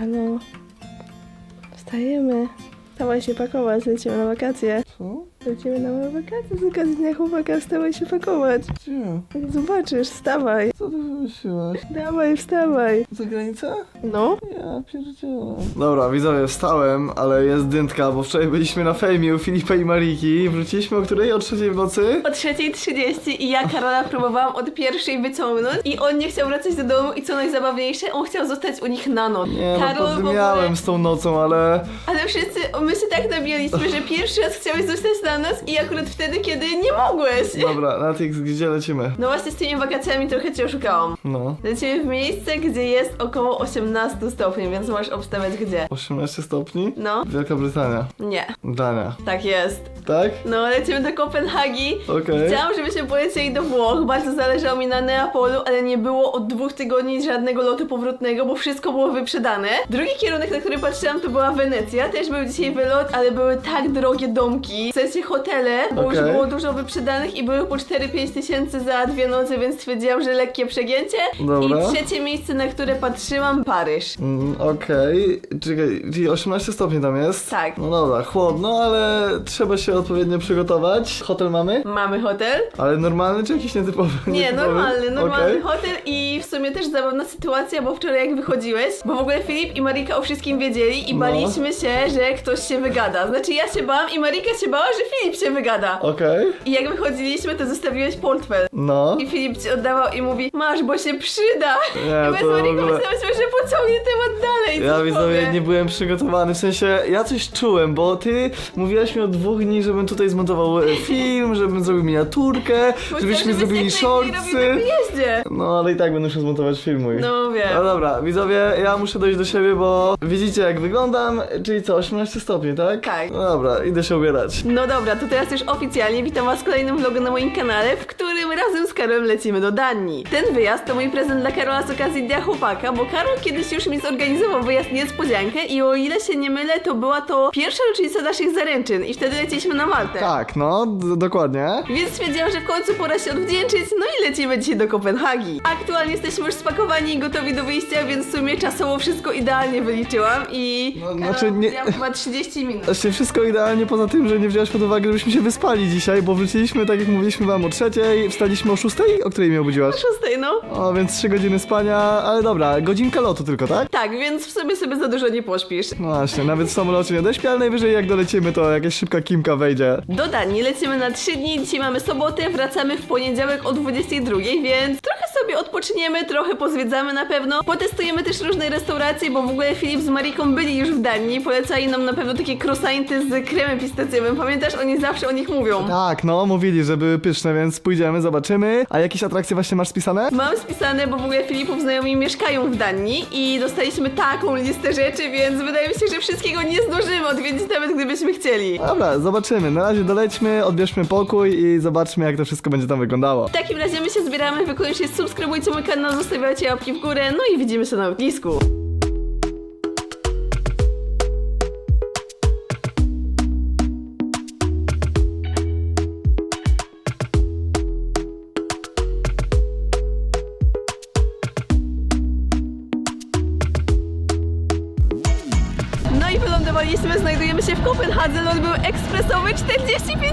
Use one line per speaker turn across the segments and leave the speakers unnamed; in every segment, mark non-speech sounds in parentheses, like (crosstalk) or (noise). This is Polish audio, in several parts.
Halo. Wstajemy. Dawaj się pakować, lecimy na wakacje.
Co?
Lecimy na małe wakacje z okazji Dnia Chłopaka, wstawaj się pakować.
Gdzie?
Zobaczysz, wstawaj.
Co ty wymyśliłaś?
Dawaj, wstawaj.
Za granicę?
No.
Ja pierdzielę. Dobra, widzowie, wstałem, ale jest dętka, bo wczoraj byliśmy na fejmie u Filipa i Mariki. Wróciliśmy o której? O trzeciej w nocy?
O 3.30 i ja Karola próbowałam od pierwszej wyciągnąć i on nie chciał wracać do domu i co najzabawniejsze, on chciał zostać u nich na noc.
Nie, no podmiałem z tą nocą, ale...
Ale wszyscy, my się tak nabijaliśmy, że pierwszy raz chciałeś zostać na noc i akurat wtedy, kiedy nie mogłeś.
Dobra, Natix, gdzie lecimy?
No właśnie z tymi wakacjami trochę cię oszukałam.
No.
Lecimy w miejsce, gdzie jest około 18 stopni, więc możesz obstawiać gdzie.
18 stopni?
No.
Wielka Brytania.
Nie.
Dania.
Tak jest.
Tak?
No, lecimy do Kopenhagi.
Okej.
Chciałam, żebyśmy polecieli do Włoch. Bardzo zależało mi na Neapolu, ale nie było od dwóch tygodni żadnego lotu powrotnego, bo wszystko było wyprzedane. Drugi kierunek, na który patrzyłam, to była Wenecja. Też był dzisiaj wylot, ale były tak drogie domki. W sensie hotele, bo już
Okej.
było dużo wyprzedanych i były po 4-5 tysięcy za dwie noce, więc stwierdziłam, że lekkie przegięcie.
Dobra.
I trzecie miejsce, na które patrzyłam, Paryż.
Mm, Okej, czekaj, czyli 18 stopni tam jest?
Tak.
No dobra, chłodno, ale trzeba się odpowiednio przygotować. Hotel mamy?
Mamy hotel.
Ale normalny czy jakiś nietypowy?
Nie,
Nietypowy?
normalny, normalny
Okej.
hotel i w sumie też zabawna sytuacja, bo wczoraj jak wychodziłeś, bo w ogóle Filip i Marika o wszystkim wiedzieli i
No.
baliśmy się, że ktoś się wygada. Znaczy ja się bałam i Marika się bała, że Filip się wygada.
Okej,
I jak wychodziliśmy, to zostawiłeś portfel.
no.
I Filip ci oddawał i mówi, masz, bo się przyda.
Nie,
I my z
to w
Mariką
ogóle-
myślałyśmy, że pociągnie temat dalej.
Ja widzowie
powie.
nie byłem przygotowany, w sensie ja coś czułem, bo ty mówiłaś mi od dwóch dni, żebym tutaj zmontował e, (laughs) film, żebym zrobił miniaturkę,
Bo
żebyśmy
chciałam,
zrobili
żebyś jak najmniej robił na
shortsy.
wyjeździe.
No ale i tak będę musiał zmontować film mój.
No wiem.
No dobra, widzowie, ja muszę dojść do siebie, bo widzicie jak wyglądam, czyli co, 18 stopni, tak?
Tak.
No dobra, idę się ubierać.
No dobra, to teraz już oficjalnie witam was w kolejnym vlogu na moim kanale, w którym razem z Karolem lecimy do Danii. Ten wyjazd to mój prezent dla Karola z okazji Dnia Chłopaka, bo Karol kiedyś już mi zorganizował wyjazd niespodziankę i o ile się nie mylę, to była to pierwsza rocznica naszych zaręczyn i wtedy leciliśmy na Maltę.
Tak, no, dokładnie.
Więc stwierdziłam, że w końcu pora się odwdzięczyć, no i lecimy dzisiaj do Kopenhagi. Aktualnie jesteśmy już spakowani i gotowi do wyjścia, więc w sumie czasowo wszystko idealnie wyliczyłam i...
No,
Karol,
znaczy nie-
chyba 30 minut.
Właściwie wszystko idealnie poza tym, że nie wziąłeś pod uwagę, żebyśmy się wyspali dzisiaj, bo wróciliśmy, tak jak mówiliśmy wam, o trzeciej, wstaliśmy o szóstej, o której mnie obudziłaś?
Szóstej, no.
O, więc trzy godziny spania, ale dobra, godzinka lotu tylko, tak?
Tak, więc w sobie sobie za dużo nie pośpisz.
No właśnie, nawet w samolocie nie dośpię, ale najwyżej jak dolecimy, to jakaś szybka kimka wejdzie.
Do Danii lecimy na 3 dni, dzisiaj mamy sobotę, wracamy w poniedziałek o 22, więc trochę sobie odpoczniemy, trochę pozwiedzamy na pewno. Potestujemy też różne restauracje, bo w ogóle Filip z Mariką byli już w Danii, polecali nam na pewno takie croissanty z kremem pistacjowym. Pamiętasz, oni zawsze o nich mówią.
Tak, no, mówili, że były pyszne, więc pójdziemy, zobaczymy. A jakieś atrakcje właśnie masz spisane?
Mam spisane, bo w ogóle Filipów znajomi mieszkają w Danii i dostaliśmy taką listę rzeczy, więc wydaje mi się, że wszystkiego nie zdążymy odwiedzić, nawet gdybyśmy chcieli.
Dobra, zobaczymy. Na razie dolećmy, odbierzmy pokój i zobaczmy, jak to wszystko będzie tam wyglądało.
W takim razie my się zbieramy, wy koniecznie subskrybujcie mój kanał, zostawiajcie łapki w górę, no i widzimy się na lotnisku.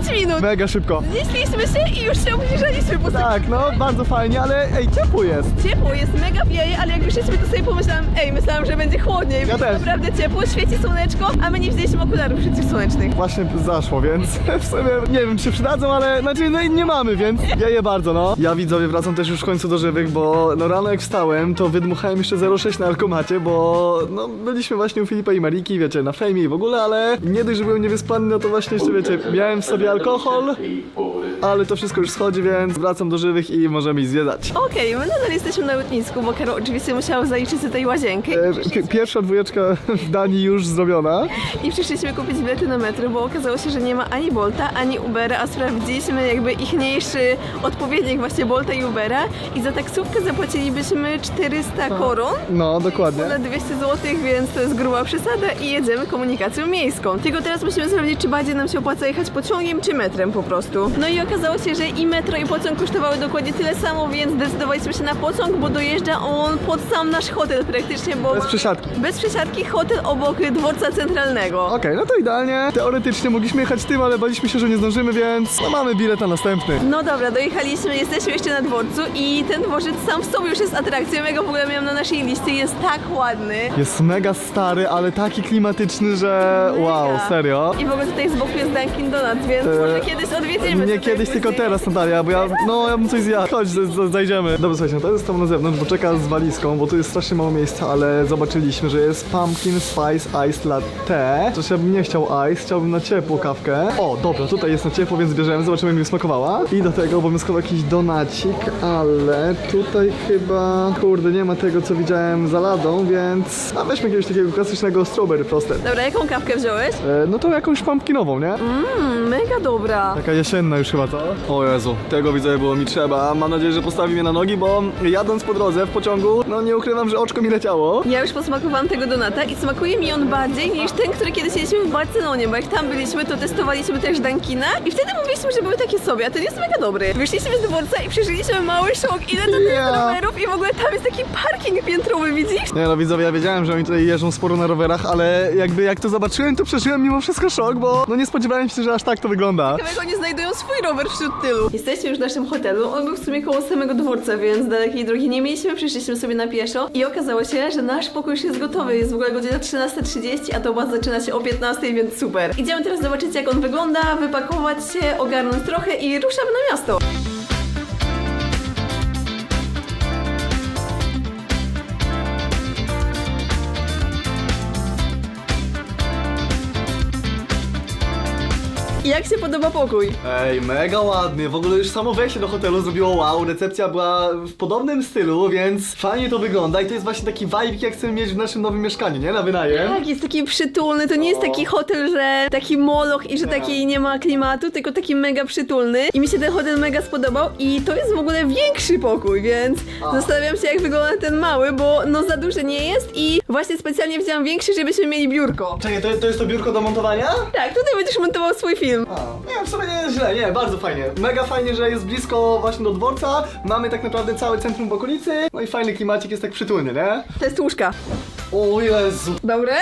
45 minut.
Mega szybko.
Znieśliśmy się i już się obniżaliśmy po
Tak, no, bardzo fajnie, ale ej, ciepło jest.
Ciepło, jest mega wieje, ale jak wyszliśmy to sobie pomyślałam, ej, myślałam, że będzie chłodniej.
Ja też.
naprawdę ciepło, świeci słoneczko, a my nie wzięliśmy okularów przeciwsłonecznych.
Właśnie zaszło, więc (laughs) w sumie nie wiem, czy się przydadzą, ale znaczy no i nie mamy, więc wieje bardzo, no. Ja widzowie wracam też już w końcu do żywych, bo no rano jak wstałem, to wydmuchałem jeszcze 0,6 na alkomacie, bo no byliśmy właśnie u Filipa i Mariki, wiecie, na fejmie i w ogóle, ale nie dość, że byłem niewyspany, no to właśnie jeszcze, wiecie, miałem w sobie alkohol, ale to wszystko już schodzi, więc wracam do żywych i możemy ich zwiedzać.
Okej, my nadal jesteśmy na lotnisku, bo Karol oczywiście musiał zaliczyć tutaj łazienkę
E, pi- Pierwsza dwójeczka w Danii już zrobiona.
i przyszliśmy kupić bilety na metro, bo okazało się, że nie ma ani Bolta, ani Ubera, a sprawdziliśmy jakby ichniejszy odpowiednik właśnie Bolta i Ubera i za taksówkę zapłacilibyśmy 400 koron,
No, dokładnie.
ponad 200 zł, więc to jest gruba przesada i jedziemy komunikacją miejską. Tylko teraz musimy sprawdzić, czy bardziej nam się opłaca jechać pociągiem, czy metrem po prostu. No i okazało się, że i metro i pociąg kosztowały dokładnie tyle samo, więc zdecydowaliśmy się na pociąg, bo dojeżdża on pod sam nasz hotel praktycznie, bo...
Bez przesiadki.
Bez przesiadki hotel obok dworca centralnego.
Okej, no to idealnie. Teoretycznie mogliśmy jechać tym, ale baliśmy się, że nie zdążymy, więc no mamy bilet na następny.
No dobra, dojechaliśmy, jesteśmy jeszcze na dworcu i ten dworzec sam w sobie już jest atrakcją. Ja go w ogóle miałam na naszej liście, jest tak ładny.
Jest mega stary, ale taki klimatyczny, że wow, serio.
I w ogóle tutaj z boku jest Dunkin Donuts, więc może kiedyś odwiedzimy.
Nie kiedyś, tylko teraz, Natalia, bo ja, no ja bym coś zjadł. Chodź, z- z- zajdziemy. Dobra, słuchajcie, no to jest tam na zewnątrz, bo czeka z walizką, bo tu jest strasznie mało miejsca, ale zobaczyliśmy, że jest pumpkin spice ice latte. Chociaż ja bym nie chciał ice, chciałbym na ciepło kawkę. O, dobra, tutaj jest na ciepło, więc bierzemy, zobaczymy jak mi smakowała. I do tego obowiązkowo jakiś donacik, ale tutaj chyba, kurde, nie ma tego, co widziałem za ladą, więc a weźmy jakiegoś takiego klasycznego strawberry frosted.
Dobra, jaką kawkę wziąłeś?
E, no to jakąś pumpkinową, nie?
Mmm, mega dobra.
Taka jesienna już chyba, co? O Jezu, tego widzowie było mi trzeba. Mam nadzieję, że postawi mnie na nogi, bo jadąc po drodze w pociągu, no nie ukrywam, że oczko mi leciało.
Ja już posmakowałam tego donata i smakuje mi on bardziej niż ten, który kiedyś jedliśmy w Barcelonie, bo jak tam byliśmy, to testowaliśmy też Dunkina i wtedy mówiliśmy, że były takie sobie, a ten jest mega dobry. Wyszliśmy z dworca i przeżyliśmy mały szok, ile to jest
Ja.
rowerów i w ogóle tam jest taki parking piętrowy, widzisz?
Nie no widzowie, ja wiedziałem, że oni tutaj jeżdżą sporo na rowerach, ale jakby jak to zobaczyłem, to przeżyłem mimo wszystko szok, bo no nie spodziewałem się, że aż tak to wygląda.
Ciekawego nie znajdują swój rower wśród tylu. Jesteśmy już w naszym hotelu. On był w sumie koło samego dworca, więc dalekiej drogi nie mieliśmy. Przyszliśmy sobie na pieszo i okazało się, że nasz pokój już jest gotowy. Jest w ogóle godzina 13.30, a to was zaczyna się o 15.00, więc super. Idziemy teraz zobaczyć, jak on wygląda, wypakować się, ogarnąć trochę i ruszamy na miasto. Jak się podoba pokój?
Ej, mega ładny. W ogóle już samo wejście do hotelu zrobiło wow. Recepcja była w podobnym stylu, więc fajnie to wygląda i to jest właśnie taki vibe, jak chcemy mieć w naszym nowym mieszkaniu, nie? Na wynajem.
Tak, jest taki przytulny. To nie jest taki hotel, że taki moloch i że taki nie ma klimatu, tylko taki mega przytulny. I mi się ten hotel mega spodobał i to jest w ogóle większy pokój, więc
A.
zastanawiam się jak wygląda ten mały, bo no za duży nie jest i właśnie specjalnie wziąłam większy, żebyśmy mieli biurko.
Czekaj, to, to jest to biurko do montowania?
Tak, tutaj będziesz montował swój film.
A, nie, w sumie nie jest źle, nie, bardzo fajnie. Mega fajnie, że jest blisko właśnie do dworca. Mamy tak naprawdę całe centrum w okolicy. No i fajny klimacik jest tak przytulny, nie?
To jest łóżka.
O Jezu.
Dobre?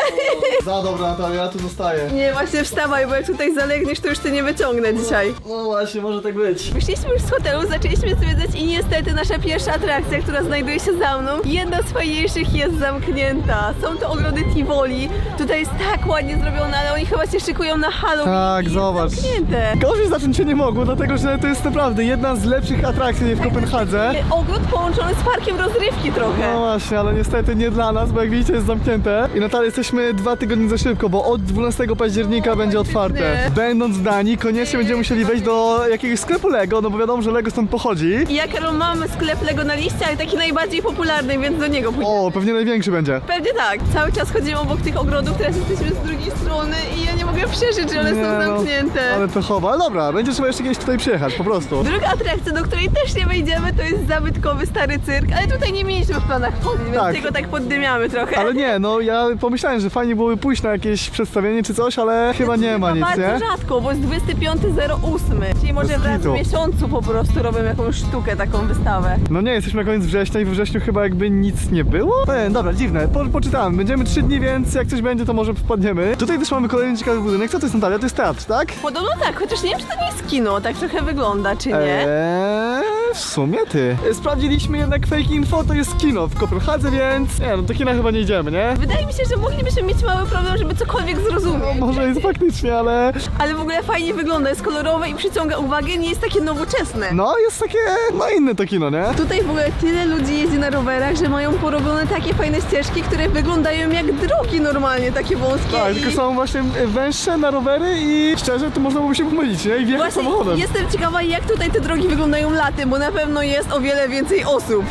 Za dobra Natalia, ja tu zostaję.
Nie, właśnie wstawaj, bo jak tutaj zalegniesz, to już cię nie wyciągnę dzisiaj.
No właśnie, może tak być.
Wyszliśmy już z hotelu, zaczęliśmy zwiedzać i niestety nasza pierwsza atrakcja, która znajduje się za mną, jedna z fajniejszych jest zamknięta. Są to ogrody Tivoli. Tutaj jest tak ładnie zrobione, ale oni chyba się szykują na Halloween.
Tak,
i
zobacz.
Jest zamknięte.
Gorzej zacząć się nie mogło, dlatego że to jest naprawdę jedna z lepszych atrakcji w Kopenhadze.
Ogród połączony z parkiem rozrywki trochę.
No właśnie, ale niestety nie dla nas, bo jak widzicie jest zamknięte. I Natalia, jesteśmy dwa tygodnie za szybko, bo od 12 października będzie otwarte. Będąc w Danii, koniecznie będziemy musieli wejść do jakiegoś sklepu Lego, no bo wiadomo, że Lego stąd pochodzi.
I ja, Karol, mamy sklep Lego na liście, ale taki najbardziej popularny, więc do niego pójdziemy.
O, pewnie największy będzie.
Pewnie tak. Cały czas chodzimy obok tych ogrodów, teraz jesteśmy z drugiej strony i ja nie mogę przeżyć, że one
Nie,
są
no,
zamknięte.
ale to chowa. Ale dobra, będzie trzeba jeszcze kiedyś tutaj przyjechać, po prostu.
Druga atrakcja, do której też nie wejdziemy, to jest zabytkowy stary cyrk, ale tutaj nie mieliśmy w planach wchodzić, więc
Tak.
tylko tak poddymiamy trochę.
Ale nie, no ja pomyślałem, że fajnie byłoby pójść na jakieś przedstawienie czy coś, ale chyba nie ma nic,
bardzo
nie?
rzadko, bo jest 25.08, czyli może
Bez
raz w miesiącu po prostu robią jakąś sztukę, taką wystawę.
No nie, jesteśmy na koniec września i we wrześniu chyba jakby nic nie było. E, dobra, dziwne, po, poczytałem. Będziemy trzy dni, więc jak coś będzie, to może wpadniemy. Tutaj też mamy kolejny ciekawy budynek. Co to jest Natalia? To jest teatr, tak?
Podobno tak, chociaż nie wiem, czy to nie jest kino, tak trochę wygląda, czy nie?
Eee, w sumie ty. Sprawdziliśmy jednak fake info, to jest kino w Kopenhadze, więc nie no, do kina chyba nie idziemy, nie?
Wydaje mi się, że moglibyśmy mieć mały problem, żeby cokolwiek zrozumieć.
Może jest faktycznie, ale
Ale w ogóle fajnie wygląda, jest kolorowe i przyciąga uwagę, nie jest takie nowoczesne.
no jest takie, no inne to kino, nie?
Tutaj w ogóle tyle ludzi jeździ na rowerach, że mają porobione takie fajne ścieżki, które wyglądają jak drogi normalnie, takie wąskie.
Tak,
i...
tylko są właśnie węższe na rowery i szczerze to można byłoby się pomylić, nie? I wjechać
Właśnie
samochodem.
jestem ciekawa, jak tutaj te drogi wyglądają latem, bo na pewno jest o wiele więcej osób.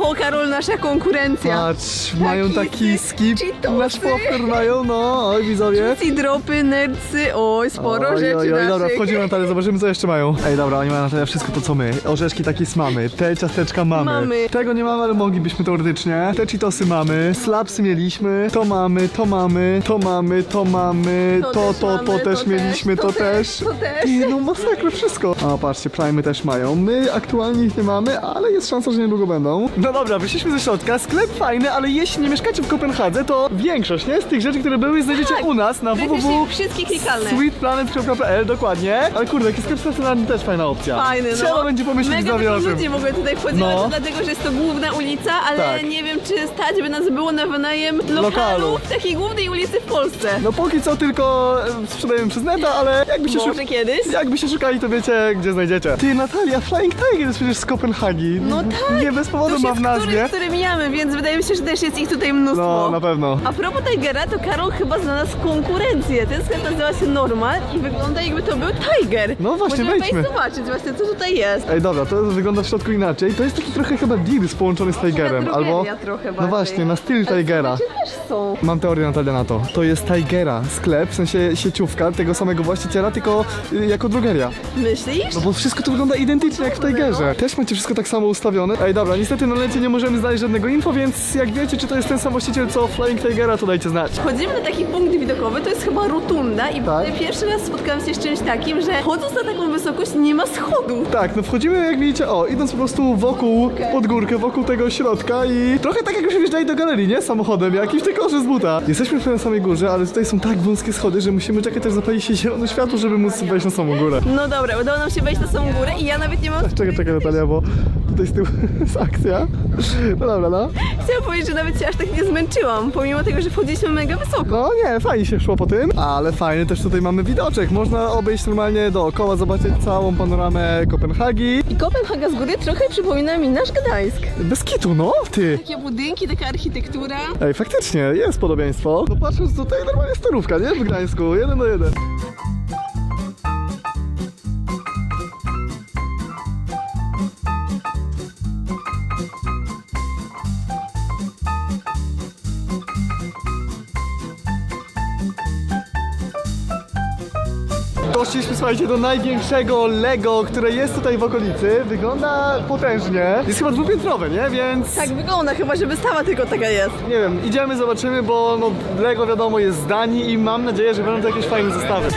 Oho, Karol, nasza konkurencja.
Patrz, mają
Taki
skip, nasz popcorn mają, no, oj widzowie.
I dropy, nercy, oj, sporo
oj,
rzeczy
oj, oj, dobra,
naszych.
wchodzimy Natalia, zobaczymy co jeszcze mają. Ej, dobra, oni mają Natalia wszystko to co my. Orzeszki takie mamy, te ciasteczka mamy.
Mamy.
Tego nie mamy, ale moglibyśmy teoretycznie. Te cheetosy mamy, slapsy mieliśmy, to mamy, to mamy, to mamy, to mamy, to,
To
to,
też
to,
mamy,
też
to
mieliśmy, to też.
to też.
Ty, no masakra, wszystko. O, patrzcie, prime też mają. My aktualnie ich nie mamy, ale jest szansa, że niedługo będą. No dobra, wyszliśmy ze środka, sklep fajny, ale jeśli nie mieszkacie w Kopenhadze, to większość, nie? Z tych rzeczy, które były, znajdziecie
Tak.
u nas na www.
Praktycznie wszystkie klikalne.
Sweetplanet.pl, dokładnie. Ale kurde, jaki sklep stacjonarny też fajna opcja.
Fajny, no.
Trzeba będzie pomyśleć
Mega
sobie o
dużo
tym.
ludzi w ogóle tutaj wchodziło,
No.
to dlatego, że jest to główna ulica, ale
Tak.
nie wiem, czy stać by nas było na wynajem lokalu,
Lokalu.
w takiej głównej ulicy w Polsce.
No póki co tylko e, sprzedajemy przez neta, ale jakby się,
Może kiedyś?
jakby się szukali, to wiecie, gdzie znajdziecie. Ty, Natalia, Flying Tiger jest przecież z Kopenhagi.
No tak.
Nie bez
To
powodu ma w nazwie.
który, który mijamy, więc wydaje mi się, że też jest ich tutaj mnóstwo.
No, na pewno.
A propos Tigera, to Karol chyba znalazł konkurencję. Ten sklep nazywa się Normal i wygląda jakby to był Tiger.
No właśnie,
Możemy
wejdźmy.
wejść zobaczyć właśnie, co tutaj jest.
Ej, dobra, to wygląda w środku inaczej. To jest taki trochę chyba Deals połączony z Tigerem,
Taka
albo...
drogeria trochę
No
bardziej.
właśnie, na styl Tigera.
słuchajcie, też są.
Mam teorię Natalia na to. To jest Tigera, sklep, w sensie sieciówka tego samego właściciela, tylko y, jako drogeria.
Myślisz?
No bo wszystko tu wygląda identycznie jak w Tigerze. Też macie wszystko tak samo ustawione. Ej, dobra, niestety na lecie nie możemy znaleźć żadnego info, więc jak wiecie, czy to jest ten sam właściciel co Flying Tigera, to dajcie znać.
Wchodzimy na taki punkt widokowy, to jest chyba rotunda i
Tak.
pierwszy raz spotkałam się z czymś takim, że chodząc na taką wysokość nie ma schodów.
Tak, no wchodzimy jak widzicie, o, idąc po prostu wokół, pod górkę, wokół tego środka i trochę tak jakbyśmy wjeżdżali do galerii, nie? Samochodem jakimś, tylko że z buta. Jesteśmy już na samej górze, ale tutaj są tak wąskie schody, że musimy czekać aż zapali się zielone światło, żeby móc wejść na samą górę.
No dobra, udało nam się wejść na samą górę i ja nawet nie mam... (laughs)
Czekaj, czekaj Natalia, bo tutaj z tyłu (laughs) jest akcja. No dobra, no.
Chciałam powiedzieć, że nawet się aż tak nie zmęczyłam, pomimo tego, że wchodziliśmy mega wysoko.
No nie, fajnie się szło po tym, ale fajny też tutaj mamy widoczek. Można obejść normalnie dookoła, zobaczyć całą panoramę Kopenhagi.
I Kopenhaga z góry trochę przypomina mi nasz Gdańsk.
Bez kitu, no, ty.
Takie budynki, taka architektura.
Ej, faktycznie, jest podobieństwo. No patrząc tutaj normalnie starówka, nie? W Gdańsku, jeden do jeden. Doszliśmy, słuchajcie, do największego Lego, które jest tutaj w okolicy. Wygląda potężnie. Jest chyba dwupiętrowe, nie? Więc...
Tak wygląda, chyba że wystawa tylko taka jest.
Nie wiem, idziemy, zobaczymy, bo no Lego wiadomo jest z Danii i mam nadzieję, że będą to jakieś fajne zestawy.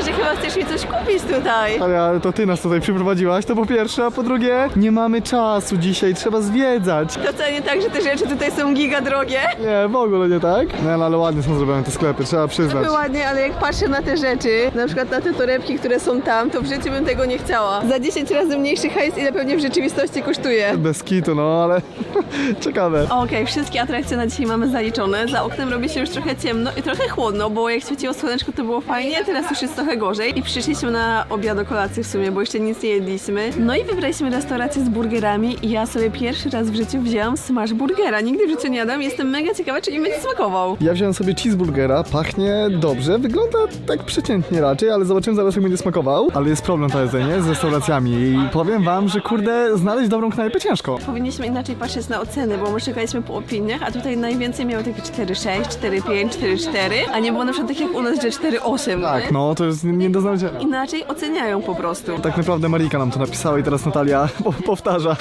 Że chyba chcesz mi coś kupić tutaj.
Ale to ty nas tutaj przyprowadziłaś, to po pierwsze, a po drugie, nie mamy czasu dzisiaj, trzeba zwiedzać.
To wcale nie tak, że te rzeczy tutaj są giga drogie.
Nie, w ogóle nie tak? No ale ładnie są zrobione te sklepy, trzeba przyznać.
Były ładnie, ale jak patrzę na te rzeczy, na przykład na te torebki, które są tam, to w życiu bym tego nie chciała. Za 10 razy mniejszy hajs, ile pewnie w rzeczywistości kosztuje.
Bez kitu, no ale (laughs) ciekawe.
Okej, wszystkie atrakcje na dzisiaj mamy zaliczone. Za oknem robi się już trochę ciemno i trochę chłodno, bo jak świeciło słoneczko, to było fajnie, teraz już jest trochę gorzej. I przyszliśmy na obiad o kolację w sumie, bo jeszcze nic nie jedliśmy. No i wybraliśmy restaurację z burgerami i ja sobie pierwszy raz w życiu wzięłam smash burgera. Nigdy w życiu nie jadłam, jestem mega ciekawa, czy mi będzie smakował.
Ja wziąłem sobie cheeseburgera, pachnie dobrze, wygląda tak przeciętnie raczej, ale zobaczymy zaraz jak będzie smakował. Ale jest problem to jedzenie z restauracjami i powiem wam, że kurde, znaleźć dobrą knajpę ciężko.
Powinniśmy inaczej patrzeć na oceny, bo my szukaliśmy po opiniach, a tutaj najwięcej miały takie 4,6, 4,5, 4,4, a nie było na przykład tak jak u nas, że 4,8.
Tak, no to jest nie do znalezienia.
Inaczej oceniają po prostu.
Tak naprawdę Marika nam to napisała i teraz Natalia (laughs) po powtarza.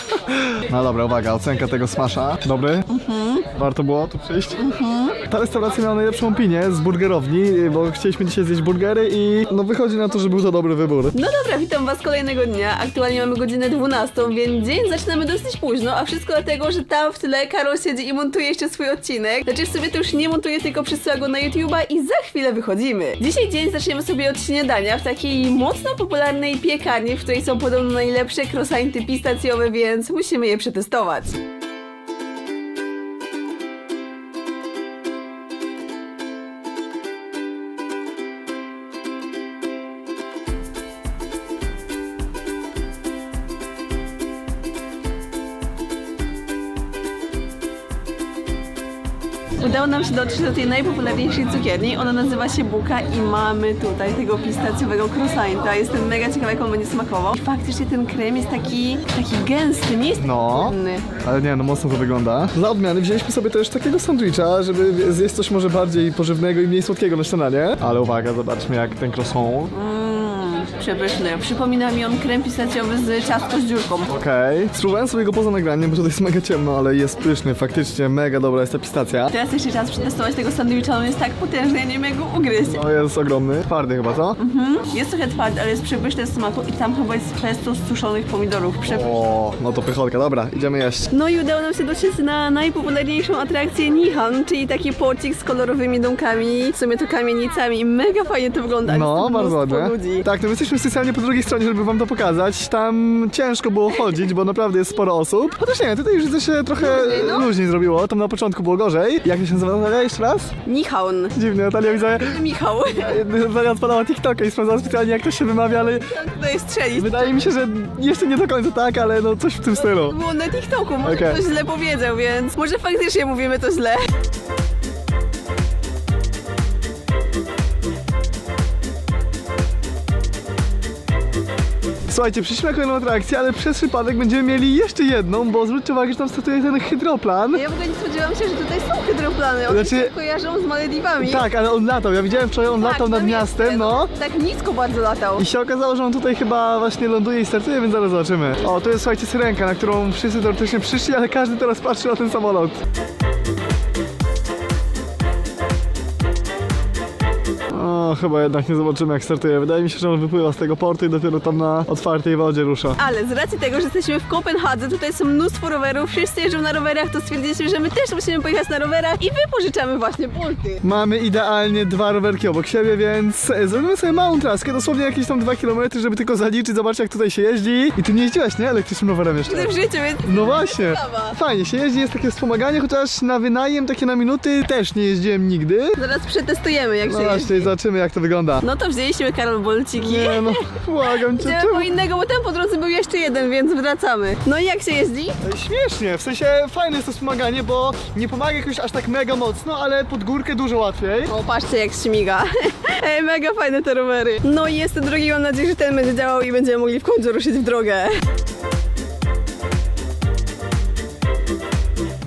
No dobra, uwaga, ocenka tego smasha. Dobry? Warto było tu przyjść? Ta restauracja miała najlepszą opinię z burgerowni, bo chcieliśmy dzisiaj zjeść burgery i no wychodzi na to, że był to dobry wybór.
No dobra, witam was kolejnego dnia. Aktualnie mamy godzinę 12, więc dzień zaczynamy dosyć późno, a wszystko dlatego, że tam w tyle Karol siedzi i montuje jeszcze swój odcinek. Znaczy w sobie to już nie montuje, tylko przesyła go na YouTube'a i za chwilę wychodzimy. Dzisiaj dzień zaczniemy sobie od śniadania w takiej mocno popularnej piekarni, w której są podobno najlepsze croissanty pistacjowe, więc musimy je przetestować. Udało nam się dotrzeć do tej najpopularniejszej cukierni. Ona nazywa się Buka i mamy tutaj tego pistacjowego croissanta. Jestem mega ciekawa, jak on będzie smakował. I faktycznie ten krem jest taki, taki gęsty, nie jest
No,
płynny.
ale nie, no mocno to wygląda. Dla odmiany wzięliśmy sobie też takiego sandwicha, żeby zjeść coś może bardziej pożywnego i mniej słodkiego na śniadanie. Ale uwaga, zobaczmy jak ten croissant.
Przepyszny. Przypomina mi on krem pistacjowy z ciastko z dziurką.
Okej. Spróbowałem sobie go poza nagraniem, bo tutaj jest mega ciemno, ale jest pyszny, faktycznie mega dobra jest ta pistacja.
Teraz jeszcze czas przetestować tego sandwicha, on jest tak potężny, ja nie jak go ugryźć.
No jest ogromny. Twardy chyba, co?
Mhm. Jest trochę twardy, ale jest przepyszny w smaku i tam chyba jest pesto z suszonych pomidorów. Przepyszny.
O, no to pychotka, dobra, idziemy jeść.
No i udało nam się dotrzeć na najpopularniejszą atrakcję Nihan, czyli taki pocik z kolorowymi domkami, w sumie to kamienicami mega fajnie to wygląda.
No, bardzo ładne.
ludzi.
Tak, no my jesteśmy specjalnie po drugiej stronie, żeby wam to pokazać. Tam ciężko było chodzić, bo naprawdę jest sporo osób. Chociaż nie, tutaj już widzę się trochę
Luźniej, no.
zrobiło. Tam na początku było gorzej. Jak się nazywa Natalia jeszcze raz?
Nihan.
Dziwnie, Natalia widzę.
Michał.
Natalia odpadała TikToka i sprawdzała specjalnie jak to się wymawia, ale
Chciałam tutaj strzelić.
wydaje mi się, że jeszcze nie do końca tak, ale no coś w tym stylu.
Było na TikToku, może
Okej.
ktoś źle powiedział, więc może faktycznie mówimy to źle.
Słuchajcie, przyszliśmy na kolejną atrakcję, ale przez przypadek będziemy mieli jeszcze jedną, bo zwróćcie uwagę, że tam startuje ten hydroplan.
Ja w ogóle nie spodziewałam się, że tutaj są hydroplany. One
Znaczy-
się kojarzą z Malediwami.
Tak, ale on latał. Ja widziałem wczoraj, on
Tak,
latał nad
na
miastem,
mieście,
no.
Tak nisko bardzo latał.
I się okazało, że on tutaj chyba właśnie ląduje i startuje, więc zaraz zobaczymy. O, to jest słuchajcie syrenka, na którą wszyscy teoretycznie przyszli, ale każdy teraz patrzy na ten samolot. Chyba jednak nie zobaczymy jak startuje. Wydaje mi się, że on wypływa z tego portu i dopiero tam na otwartej wodzie rusza.
Ale z racji tego, że jesteśmy w Kopenhadze, tutaj są mnóstwo rowerów, wszyscy jeżdżą na rowerach, to stwierdziliśmy, że my też musimy pojechać na rowerach i wypożyczamy właśnie bulty.
Mamy idealnie dwa rowerki obok siebie, więc e, zrobimy sobie małą traskę, dosłownie jakieś tam dwa kilometry, żeby tylko zaliczyć, zobaczyć jak tutaj się jeździ. I ty nie jeździłaś, nie? Elektrycznym rowerem jeszcze.
Nigdy w życiu, więc
No właśnie. Fajnie się jeździ, jest takie wspomaganie, chociaż na wynajem takie na minuty też nie jeździłem nigdy.
zaraz przetestujemy jak
No
się
właśnie,
jeździ.
zobaczymy jak to wygląda.
No to wzięliśmy Karol Bolciki.
Nie no, błagam cię,
Idziemy
czemu?
po innego, bo tam po drodze był jeszcze jeden, więc wracamy. No i jak się jeździ?
Śmiesznie, w sensie fajne jest to wspomaganie, bo nie pomaga jakoś aż tak mega mocno, ale pod górkę dużo łatwiej.
O, patrzcie jak śmiga. (laughs) Ej, mega fajne te rowery. No i jest ten drugi, mam nadzieję, że ten będzie działał i będziemy mogli w końcu ruszyć w drogę.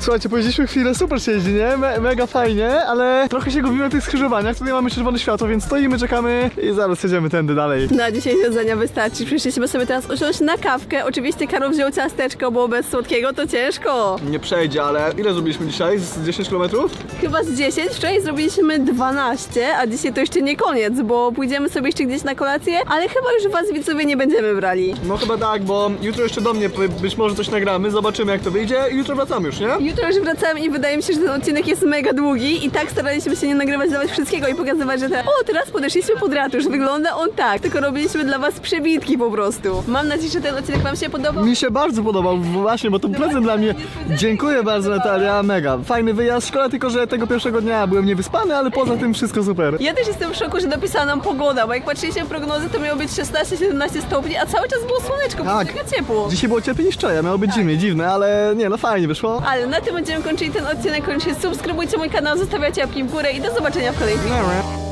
Słuchajcie, pojeździliśmy chwilę, super się jeździ, nie? Me mega fajnie, ale trochę się gubimy na tych skrzyżowaniach. Tutaj mamy czerwone światło, więc stoimy, czekamy i zaraz jedziemy tędy dalej.
Na dzisiaj jedzenia wystarczy. Przyszliśmy sobie teraz usiąść na kawkę. Oczywiście Karol wziął ciasteczko, bo bez słodkiego to ciężko.
Nie przejdzie, ale ile zrobiliśmy dzisiaj? Z 10 km?
Chyba z 10, wczoraj zrobiliśmy 12, a dzisiaj to jeszcze nie koniec, bo pójdziemy sobie jeszcze gdzieś na kolację, ale chyba już was widzowie nie będziemy brali.
No chyba tak, bo jutro jeszcze do mnie być może coś nagramy, zobaczymy jak to wyjdzie i jutro wracamy już, nie?
Jutro już wracamy i wydaje mi się, że ten odcinek jest mega długi i tak staraliśmy się nie nagrywać dawać wszystkiego i pokazywać, że te, o teraz podeszliśmy pod ratusz, wygląda on tak, tylko robiliśmy dla was przebitki po prostu. Mam nadzieję, że ten odcinek wam się podobał.
Mi się bardzo podobał, właśnie, bo to prezent dla mnie. Dziękuję bardzo. Natalia, mega. Fajny wyjazd, szkoda tylko, że tego pierwszego dnia byłem niewyspany, ale poza tym wszystko super.
Ja też jestem w szoku, że dopisała nam pogoda, bo jak patrzyliście w prognozy, to miało być 16-17 stopni, a cały czas było słoneczko, było
Tak.
mega ciepło.
Dzisiaj było cieplej niż wczoraj, miało być zimniej, dziwne, ale nie, no fajnie wyszło.
Ale na tym będziemy kończyli ten odcinek. Koniecznie subskrybujcie mój kanał, zostawiajcie łapki w górę i do zobaczenia w kolejnym.